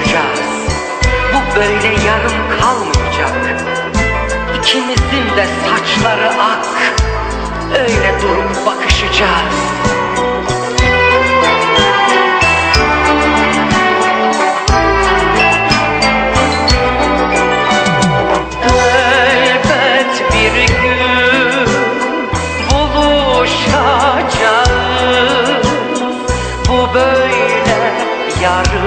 konuşacağız. Bu böyle yarım kalmayacak. İkimizin de saçları ak. Öyle durup bakışacağız.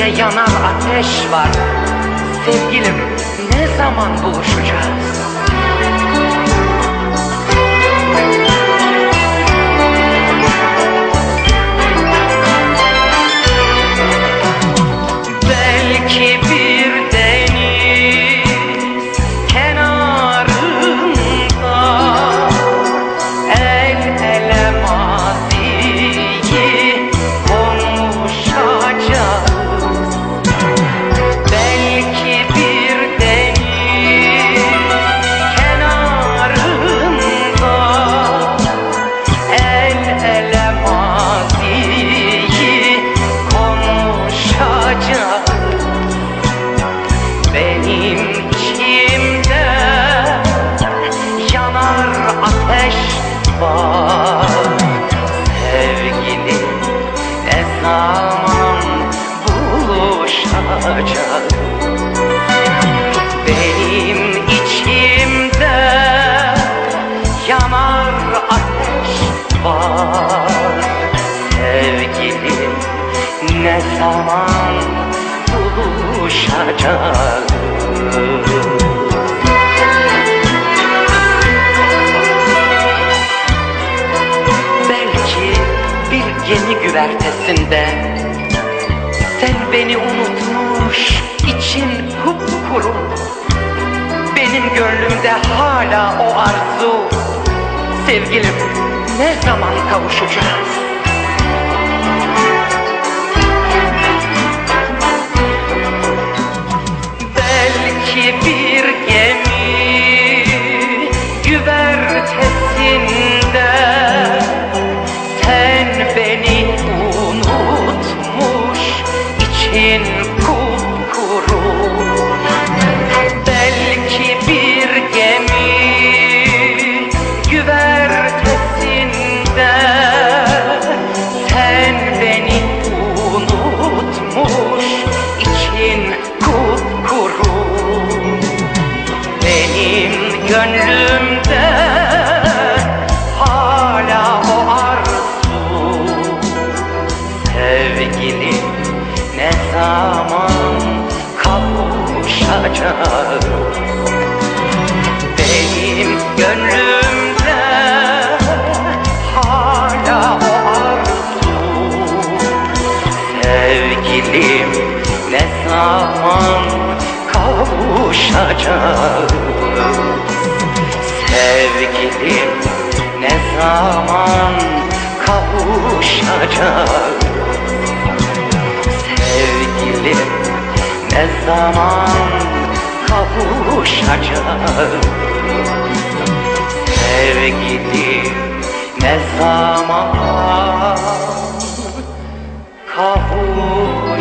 içimde yanar ateş var Sevgilim ne zaman buluşacağız? Ateş var. Sevgilim ne zaman buluşacağız? Belki bir gemi güvertesinde Sen beni unutmuş için kupkuru Benim gönlümde hala o arzu Sevgilim ne zaman kavuşacağız? Belki bir gemi güvertesinde Sen beni unutmuş için gönlümde hala o arzu. Sevgilim ne zaman kavuşacak Benim gönlümde hala o arzu. Sevgilim ne zaman kavuşacak Sevgilim ne zaman kavuşacak? Sevgilim ne zaman kavuşacak? Sevgilim ne zaman kavuşacak